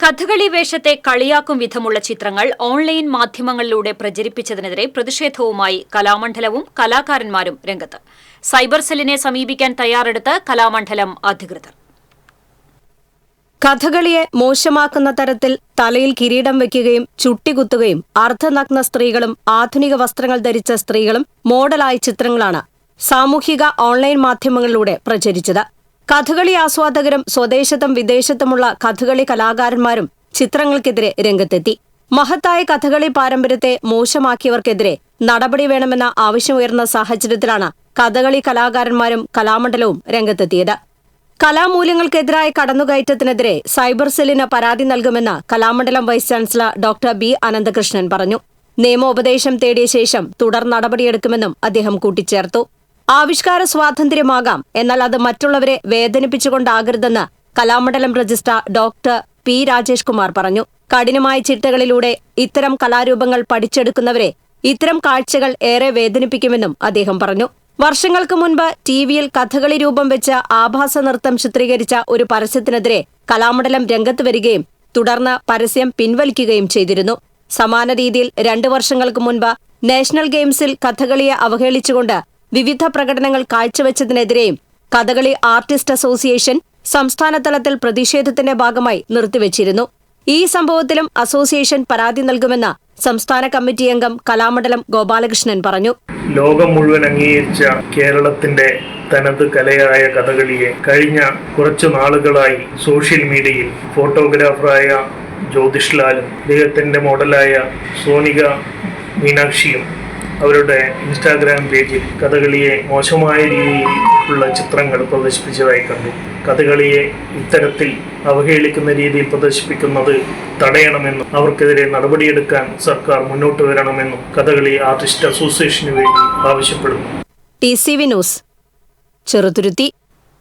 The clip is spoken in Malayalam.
കഥകളി വേഷത്തെ കളിയാക്കും വിധമുള്ള ചിത്രങ്ങൾ ഓൺലൈൻ മാധ്യമങ്ങളിലൂടെ പ്രചരിപ്പിച്ചതിനെതിരെ പ്രതിഷേധവുമായി കലാമണ്ഡലവും കലാകാരന്മാരും രംഗത്ത്. സൈബർ സെല്ലിനെ സമീപിക്കാൻ തയ്യാറെടുത്ത് കലാമണ്ഡലം അധികൃതർ. കഥകളിയെ മോശമാക്കുന്ന തരത്തിൽ തലയിൽ കിരീടം വയ്ക്കുകയും ചുട്ടികുത്തുകയും അർദ്ധനഗ്ന സ്ത്രീകളും ആധുനിക വസ്ത്രങ്ങൾ ധരിച്ച സ്ത്രീകളും മോഡലായ ചിത്രങ്ങളാണ് സാമൂഹിക ഓൺലൈൻ മാധ്യമങ്ങളിലൂടെ പ്രചരിച്ചത്. കഥകളി ആസ്വാദകരും സ്വദേശത്തും വിദേശത്തുമുള്ള കഥകളി കലാകാരന്മാരും ചിത്രങ്ങൾക്കെതിരെ രംഗത്തെത്തി. മഹത്തായ കഥകളി പാരമ്പര്യത്തെ മോശമാക്കിയവർക്കെതിരെ നടപടി വേണമെന്ന ആവശ്യമുയർന്ന സാഹചര്യത്തിലാണ് കഥകളി കലാകാരന്മാരും കലാമണ്ഡലവും രംഗത്തെത്തിയത്. കലാമൂല്യങ്ങൾക്കെതിരായ കടന്നുകയറ്റത്തിനെതിരെ സൈബർ സെല്ലിന് പരാതി നൽകുമെന്ന് Kalamandalam vice chancellor doctor B Ananthakrishnan പറഞ്ഞു. നിയമോപദേശം തേടിയ ശേഷം തുടർ നടപടിയെടുക്കുമെന്നും അദ്ദേഹം കൂട്ടിച്ചേർത്തു. ആവിഷ്കാര സ്വാതന്ത്ര്യമാകാം. എന്നാൽ അത് മറ്റുള്ളവരെ വേദനിപ്പിച്ചുകൊണ്ടാകരുതെന്ന് Kalamandalam registrar doctor P Rajesh Kumar പറഞ്ഞു. കഠിനമായ ചിട്ടകളിലൂടെ ഇത്തരം കലാരൂപങ്ങൾ പഠിച്ചെടുക്കുന്നവരെ ഇത്തരം കാഴ്ചകൾ ഏറെ വേദനിപ്പിക്കുമെന്നും അദ്ദേഹം പറഞ്ഞു. വർഷങ്ങൾക്ക് മുൻപ് ടിവിയിൽ കഥകളി രൂപം വെച്ച ആഭാസ നൃത്തം ചിത്രീകരിച്ച ഒരു പരസ്യത്തിനെതിരെ കലാമണ്ഡലം രംഗത്ത് വരികയും തുടർന്ന് പരസ്യം പിൻവലിക്കുകയും ചെയ്തിരുന്നു. സമാന രീതിയിൽ രണ്ടു വർഷങ്ങൾക്ക് മുൻപ് നാഷണൽ ഗെയിംസിൽ കഥകളിയെ അവഹേളിച്ചുകൊണ്ട് വിവിധ പ്രകടനങ്ങൾ കാഴ്ചവെച്ചതിനെതിരെയും കഥകളി ആർട്ടിസ്റ്റ് അസോസിയേഷൻ സംസ്ഥാന തലത്തിൽ പ്രതിഷേധത്തിന്റെ ഭാഗമായി നിർത്തിവച്ചിരുന്നു. ഈ സംഭവത്തിലും അസോസിയേഷൻ പരാതി നൽകുമെന്ന് സംസ്ഥാന കമ്മിറ്റി അംഗം കലാമണ്ഡലം ഗോപാലകൃഷ്ണൻ പറഞ്ഞു. ലോകം മുഴുവൻ അംഗീകരിച്ച കേരളത്തിന്റെ തനത് കലയായ കഥകളിയെ കഴിഞ്ഞ കുറച്ചു നാളുകളായി സോഷ്യൽ മീഡിയയിൽ ഫോട്ടോഗ്രാഫറായ ജ്യോതിഷ്ലാലും അദ്ദേഹത്തിന്റെ മോഡലായ സോനിക മീനാക്ഷിയും അവരുടെ ഇൻസ്റ്റാഗ്രാം പേജിൽ കഥകളിയെ മോശമായ രീതിയിൽ ഉള്ള ചിത്രങ്ങൾ പ്രദർശിപ്പിച്ചതായി കണ്ടു കഥകളിയെ ഇത്തരത്തിൽ അവഹേളിക്കുന്ന രീതിയിൽ പ്രദർശിപ്പിക്കുന്നത് തടയണമെന്നും അവർക്കെതിരെ നടപടിയെടുക്കാൻ സർക്കാർ മുന്നോട്ട് വരണമെന്നും കഥകളി ആർട്ടിസ്റ്റ് അസോസിയേഷന് വേണ്ടി ആവശ്യപ്പെടുന്നു. T C V news. Cheruthuruthy